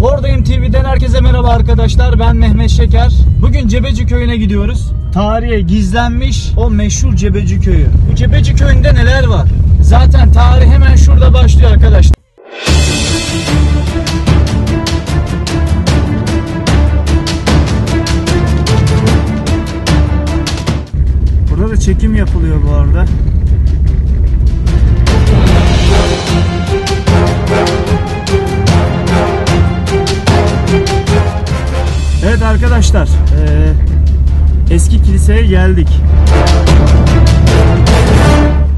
Oradayım TV'den herkese merhaba arkadaşlar. Ben Mehmet Şeker. Bugün Cebeci Köyü'ne gidiyoruz. Tarihe gizlenmiş o meşhur Cebeci Köyü. Bu Cebeci Köyü'nde neler var? Zaten tarih hemen şurada başlıyor arkadaşlar. Burada da çekim yapılıyor bu arada. Arkadaşlar, eee, eski kiliseye geldik.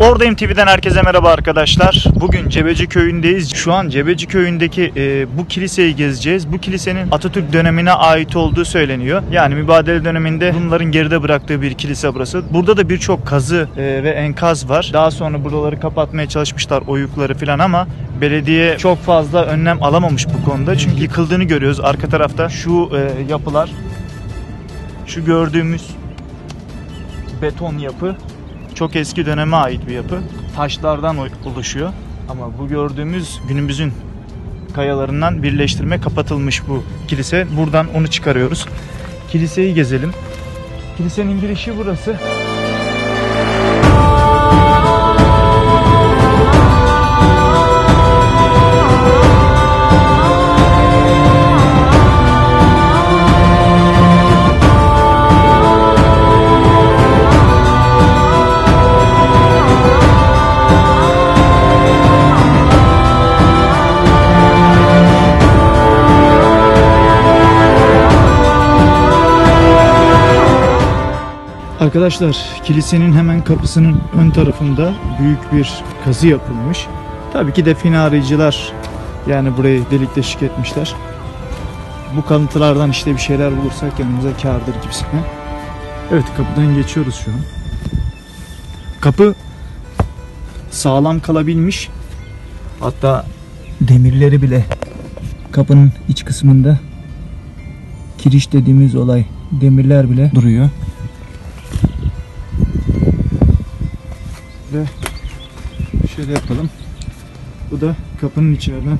Oradayım TV'den herkese merhaba arkadaşlar. Bugün Cebeci Köyü'ndeyiz. Şu an Cebeci Köyü'ndeki e, bu kiliseyi gezeceğiz. Bu kilisenin Atatürk dönemine ait olduğu söyleniyor. Yani mübadele döneminde Rumların geride bıraktığı bir kilise burası. Burada da birçok kazı e, ve enkaz var. Daha sonra buraları kapatmaya çalışmışlar oyukları falan ama belediye çok fazla önlem alamamış bu konuda. Çünkü yıkıldığını görüyoruz arka tarafta. Şu e, yapılar, şu gördüğümüz beton yapı çok eski döneme ait bir yapı. Taşlardan oluşuyor. Ama bu gördüğümüz günümüzün kayalarından birleştirme kapatılmış bu kilise. Buradan onu çıkarıyoruz. Kiliseyi gezelim. Kilisenin girişi burası. Arkadaşlar kilisenin hemen kapısının ön tarafında büyük bir kazı yapılmış. Tabii ki define arayıcılar yani burayı delik deşik etmişler. Bu kalıntılardan işte bir şeyler bulursak yanımıza kârdır gibisine. Evet kapıdan geçiyoruz şu an. Kapı sağlam kalabilmiş. Hatta demirleri bile kapının iç kısmında kiriş dediğimiz olay demirler bile duruyor. Ve şöyle yapalım. Bu da kapının içeriden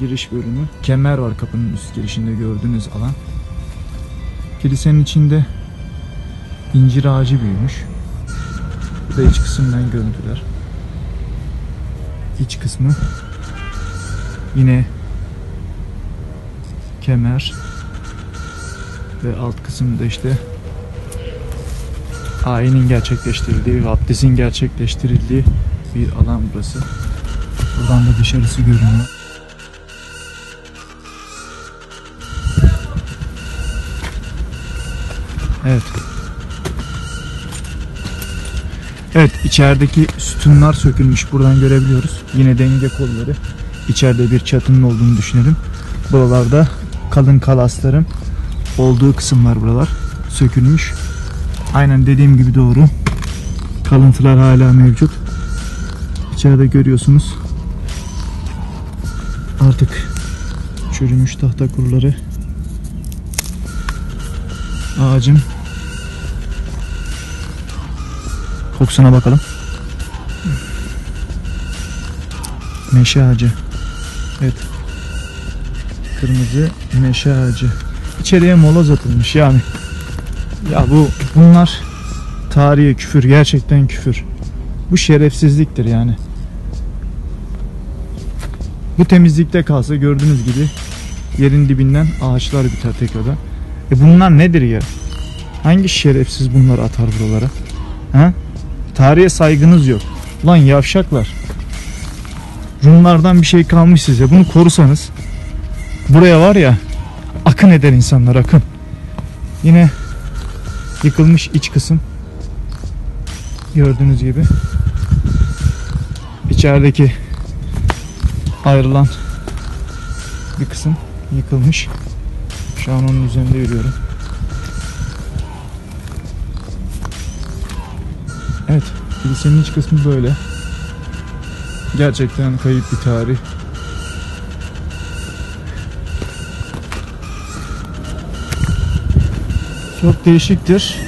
giriş bölümü. Kemer var kapının üst girişinde gördüğünüz alan. Kilisenin içinde incir ağacı büyümüş. Bu da iç kısımdan görüntüler. İç kısmı yine kemer ve alt kısımda işte ayinin gerçekleştirildiği ve gerçekleştirildiği bir alan burası. Buradan da dışarısı görünüyor. Evet. Evet içerideki sütunlar sökülmüş buradan görebiliyoruz. Yine denge kolları. İçeride bir çatının olduğunu düşünelim. Buralarda kalın kalasların olduğu kısımlar buralar. Sökülmüş. Aynen dediğim gibi doğru. Kalıntılar hala mevcut. İçeride görüyorsunuz. Artık çürümüş tahta kuruları. Ağacın kokusuna bakalım. Meşe ağacı. Evet. Kırmızı meşe ağacı. İçeriye moloz atılmış yani. Ya bu bunlar tarihe küfür gerçekten küfür. Bu şerefsizliktir yani. Bu temizlikte kalsa gördüğünüz gibi yerin dibinden ağaçlar biter tekrardan. E bunlar nedir ya? Hangi şerefsiz bunları atar buralara? Ha? Tarihe saygınız yok. Lan yavşaklar. Rumlardan bir şey kalmış size. Bunu korusanız buraya var ya akın eder insanlar akın. Yine yıkılmış iç kısım. Gördüğünüz gibi. içerideki ayrılan bir kısım yıkılmış. Şu an onun üzerinde yürüyorum. Evet, kilisenin iç kısmı böyle. Gerçekten kayıp bir tarih. Çok değişiktir.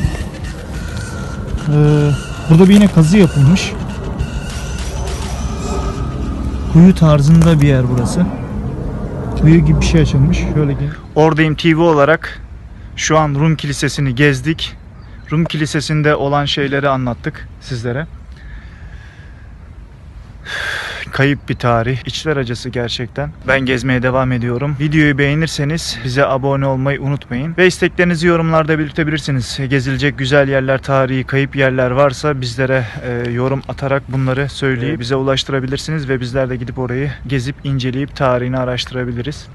Ee, burada bir yine kazı yapılmış. kuyu tarzında bir yer burası. Kuyu gibi bir şey açılmış. Şöyle gel. Oradayım TV olarak şu an Rum Kilisesi'ni gezdik. Rum Kilisesi'nde olan şeyleri anlattık sizlere. Kayıp bir tarih. İçler acısı gerçekten. Ben gezmeye devam ediyorum. Videoyu beğenirseniz bize abone olmayı unutmayın. Ve isteklerinizi yorumlarda belirtebilirsiniz. Gezilecek güzel yerler, tarihi, kayıp yerler varsa bizlere e, yorum atarak bunları söyleyip bize ulaştırabilirsiniz ve bizler de gidip orayı gezip inceleyip tarihini araştırabiliriz.